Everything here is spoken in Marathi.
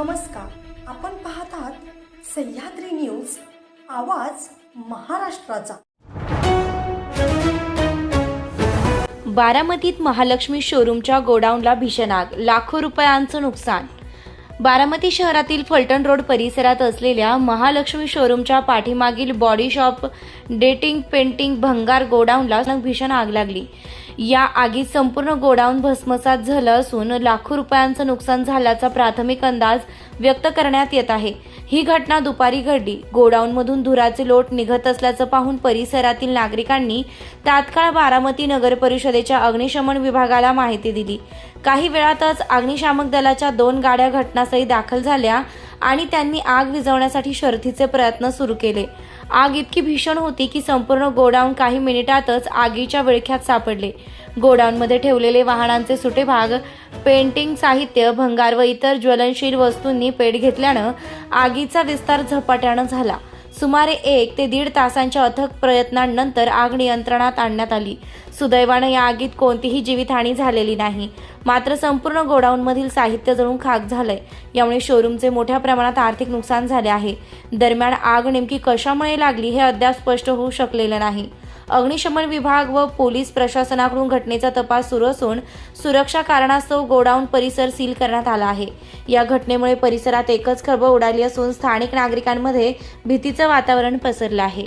नमस्कार. आपण पाहतात सह्याद्री न्यूज आवाज महाराष्ट्राचा. बारामतीत महालक्ष्मी शोरूमच्या गोडाऊनला भीषण आग लाखो रुपयांचं नुकसान बारामती शहरातील फलटण रोड परिसरात असलेल्या महालक्ष्मी शोरूमच्या पाठीमागील बॉडी शॉप डेटिंग पेंटिंग भंगार गोडाऊनला भीषण आग लागली. या आगीत संपूर्ण गोडाऊन भस्मसात झालं असून लाखो रुपयांचं नुकसान झाल्याचा प्राथमिक अंदाज व्यक्त करण्यात येत आहे. ही घटना दुपारी घडली. गोडाऊनमधून धुराचे लोट निघत असल्याचं पाहून परिसरातील नागरिकांनी तात्काळ बारामती नगर परिषदेच्या अग्निशमन विभागाला माहिती दिली. काही वेळातच अग्निशामक दलाच्या दोन गाड्या घटनास्थळी दाखल झाल्या. आणि त्यांनी आग विझवण्यासाठी शर्थीचे प्रयत्न सुरू केले. आग इतकी भीषण होती की संपूर्ण गोडाऊन काही मिनिटातच आगीच्या विळख्यात सापडले. गोडाऊनमध्ये ठेवलेले वाहनांचे सुटे भाग पेंटिंग साहित्य भंगार व इतर ज्वलनशील वस्तूंनी पेट घेतल्यानं आगीचा विस्तार झपाट्यानं झाला. सुमारे एक ते दीड तासांच्या अथक प्रयत्नांनंतर आग नियंत्रणात आणण्यात आली. सुदैवानं या आगीत कोणतीही जीवितहानी झालेली नाही. मात्र संपूर्ण गोडाऊनमधील साहित्य जळून खाक झालंय. यामुळे शोरूमचे मोठ्या प्रमाणात आर्थिक नुकसान झाले आहे. दरम्यान आग नेमकी कशामुळे लागली हे अद्याप स्पष्ट होऊ शकलेलं नाही. अग्निशमन विभाग व पोलीस प्रशासनाकडून घटनेचा तपास सुरू असून सुरक्षा कारणास्तव गोडाऊन परिसर सील करण्यात आला आहे. या घटनेमुळे परिसरात एकच खळबळ उडाली असून स्थानिक नागरिकांमध्ये भीतीचं वातावरण पसरलं आहे.